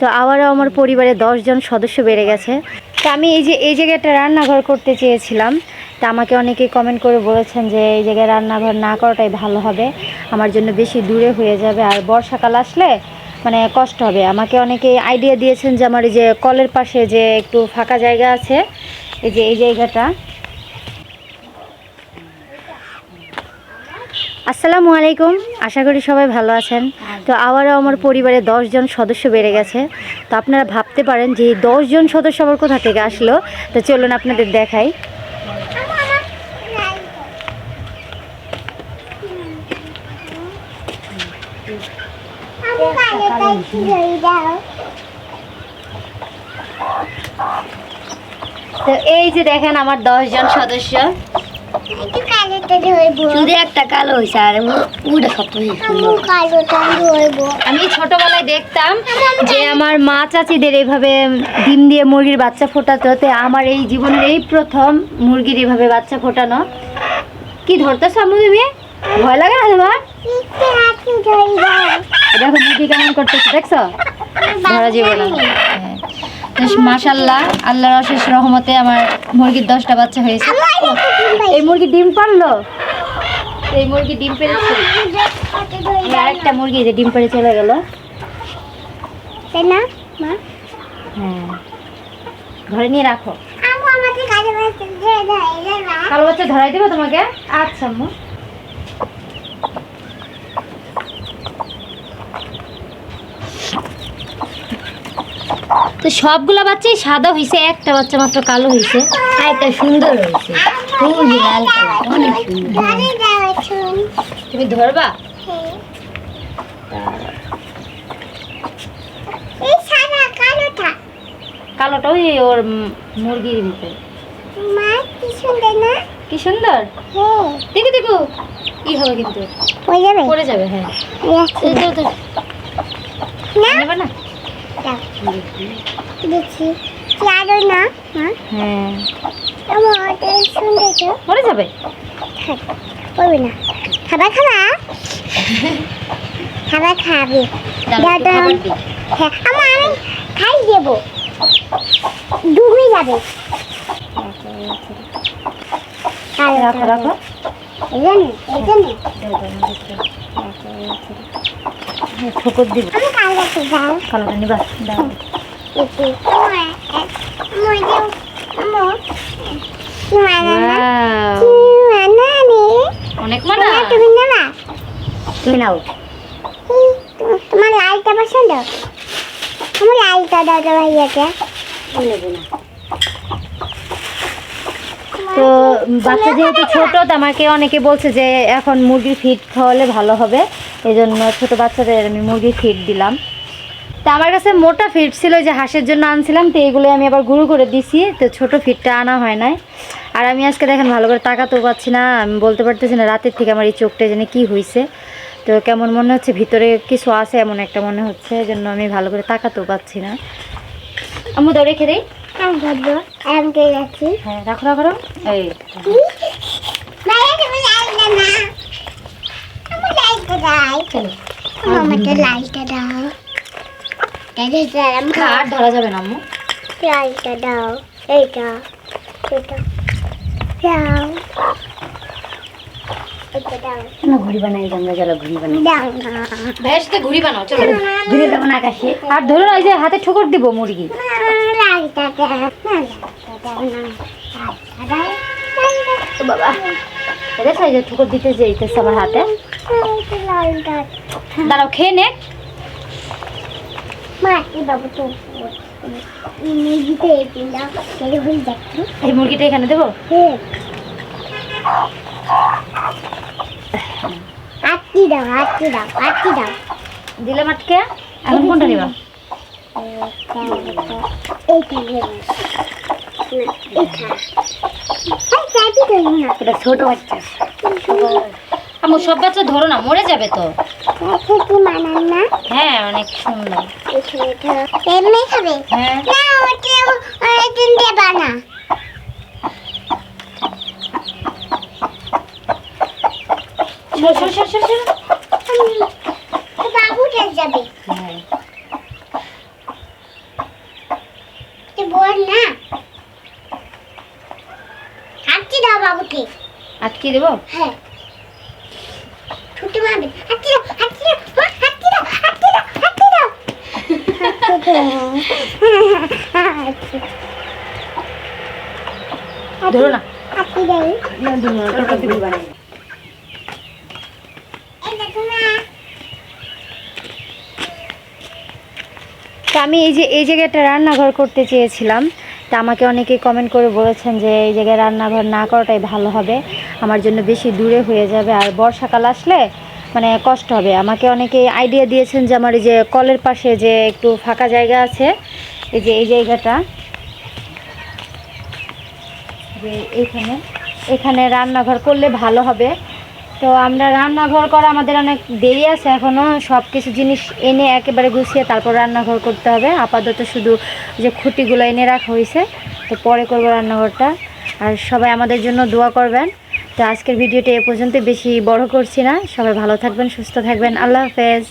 তো আবারও আমার পরিবারে দশজন সদস্য বেড়ে গেছে। তো আমি এই যে, এই জায়গাটা রান্নাঘর করতে চেয়েছিলাম। তা আমাকে অনেকেই কমেন্ট করে বলেছেন যে, এই জায়গায় রান্নাঘর না করাটাই ভালো হবে। আমার জন্য বেশি দূরে হয়ে যাবে। আর বর্ষাকাল আসলে মানে কষ্ট হবে। আমাকে অনেকে আইডিয়া দিয়েছেন যে, আমার এই যে কলের পাশে যে একটু ফাঁকা জায়গা আছে, এই যে, এই জায়গাটা। আসসালামু আলাইকুম। আশা করি সবাই ভালো আছেন। তো আবারও আমার পরিবারে দশজন সদস্য বেড়ে গেছে। তো আপনারা ভাবতে পারেন যে দশজন সদস্য আবার কোথা থেকে আসলো? তো চলুন আপনাদের দেখাই। তো এই যে দেখেন আমার দশজন সদস্য। শুধু একটা কালো হয়েছে আর উড়ে সব আমি ছোটবেলায় দেখতাম যে আমার মা চাচিদের এইভাবে ডিম দিয়ে মুরগির বাচ্চা ফোটাতে আমার এই জীবনের এই প্রথম মুরগির এইভাবে বাচ্চা ফোটানো। কি ধরতেছ আম্মু তুমি? ভয় লাগে না তোমার? দেখো মুরগি কেমন করতেছে দেখছ? ধরা যাবে না। হ্যাঁ। মাশাল্লাহ আল্লাহর অশেষ রহমতে আমার মুরগির দশটা বাচ্চা হয়েছে। মুরগি ডিম পারল? এই মুরগি ডিম পেরেছে। আরেকটা মুরগি যে ডিম পেড়ে চলে গেল। তাই না মা? হ্যাঁ। ঘরে নিয়ে রাখো। কালো বাচ্চা ধরাই দেবো তোমাকে? আচ্ছা আম্মু। তো সবগুলা বাচ্চাই সাদা হয়েছে একটা বাচ্চা মাত্র কালো হয়েছে আর একটা সুন্দর হয়েছে খুব লাল অনেক সুন্দর। ধরে দাও শুন তুমি ধরবা? সাদা কালোটা। ওই ওর মুরগির ভিতরে মা কি সুন্দর না? কি সুন্দর? হ্যাঁ। দেখো দেখো। কি হবে কিন্তু। হয়ে যাবে? পড়ে যাবে হ্যাঁ। এই দাও। না? নেবে না? দেখছি। চারো না হ্যাঁ। পড়ে যাবে? থাক করবে না। খাবার খাবা। খাবার খাবে। হ্যাঁ আমার আমি খাই দেবো। ডুবে যাবে। রাখো রাখো। হ্যাঁ, ঠোকর দিব। কালোটা নিবা দাও। এতে আমার আমার যে আমার মানা না Wow, মানা নে অনেক মানা তুমি নেবা? তুমি নাও। তোমার- তোমার লালটা পছন্দ? আমার লালটা দাও তো ভাইয়াকে। নেব না। তো বাচ্চা যেহেতু ছোট তো আমাকে অনেকে বলছে যে এখন মুরগির ফিড খাওয়ালে ভালো হবে। এই জন্য ছোটো বাচ্চাদের আমি মুরগির ফিড দিলাম। তা আমার কাছে মোটা ফিট ছিল যে হাঁসের জন্য আনছিলাম তো এগুলো আমি আবার গুঁড়ো করে দিছি তো ছোট ফিটটা আনা হয় নাই। আর আমি আজকে দেখেন ভালো করে তাকাতেও পাচ্ছি না আমি বলতে পারতেছি না রাতের থেকে আমার এই চোখটা জানি কি হয়েছে তো কেমন মনে হচ্ছে ভিতরে কিছু আছে এমন একটা মনে হচ্ছে এই জন্য আমি ভালো করে তাকাতেও পাচ্ছি না। আমি দৌড়ে রেখে দিই। হ্যাঁ রাখো রাখো। এই। আমাকে লালটা দাও আর ধরা যাবে না আম্মু। লালটা দাও এইটা এটা দাও এটা ঘুড়ি বানাই আমরা যারা ঘুড়ি বানাই? না বেশ ঘুড়ি বানাও চলো। ঘুরে দেবো না আকাশে। আর ধরো এই যে হাতে ঠোকর দিব মুরগি। বাবা যে ঠোকর দিতে যেতেছে আমার হাতে। দাঁড়াও খেয়ে নে। এই মুরগিটা এখানে দেবো হ্যাঁ আটটি দাও আটটি দাও আটটি দাও দিলে মাটকে এখন কোনটা নিবা ছোট বাচ্চা আমু সব বাচ্চা ধরো না মরে যাবে তো। কি মানান না হ্যাঁ অনেক সুন্দর। এমনি খাবে হ্যাঁ। না ওটা অনেকদিন দেবা না। বাবু যাবে। হ্যাঁ। বল না। হাঁটছি দাও বাবুকে। আটকে দেবো? হ্যাঁ। মারবে। হাঁটছি দাও হাঁটছি দাও মা, হাঁটছি দাও হাঁটছি দাও হাঁটছি দাও হাঁটছি ধরো না। হাঁটছি দাও না ধরো না তরকারি দিবি বানাই এই দেখো না আমি এই যে এই জায়গাটা রান্নাঘর করতে চেয়েছিলাম। তা আমাকে অনেকেই কমেন্ট করে বলেছেন যে এই জায়গায় রান্নাঘর না করাটাই ভালো হবে। আমার জন্য বেশি দূরে হয়ে যাবে। আর বর্ষাকাল আসলে মানে কষ্ট হবে। আমাকে অনেকে আইডিয়া দিয়েছেন যে আমার এই যে কলের পাশে যে একটু ফাঁকা জায়গা আছে, এই যে এই জায়গাটা। যে এইখানে, এখানে রান্নাঘর করলে ভালো হবে। তো আমরা রান্নাঘর করা আমাদের অনেক দেরি আছে এখনও সব কিছু জিনিস এনে একেবারে গুছিয়ে তারপর রান্নাঘর করতে হবে। আপাতত শুধু যে খুঁটিগুলো এনে রাখা হয়েছে, তো পরে করব রান্নাঘরটা। আর সবাই আমাদের জন্য দোয়া করবেন। তো আজকের ভিডিওটা এ পর্যন্ত বেশি বড় করছি না। সবাই ভালো থাকবেন, সুস্থ থাকবেন। আল্লাহ হাফেজ।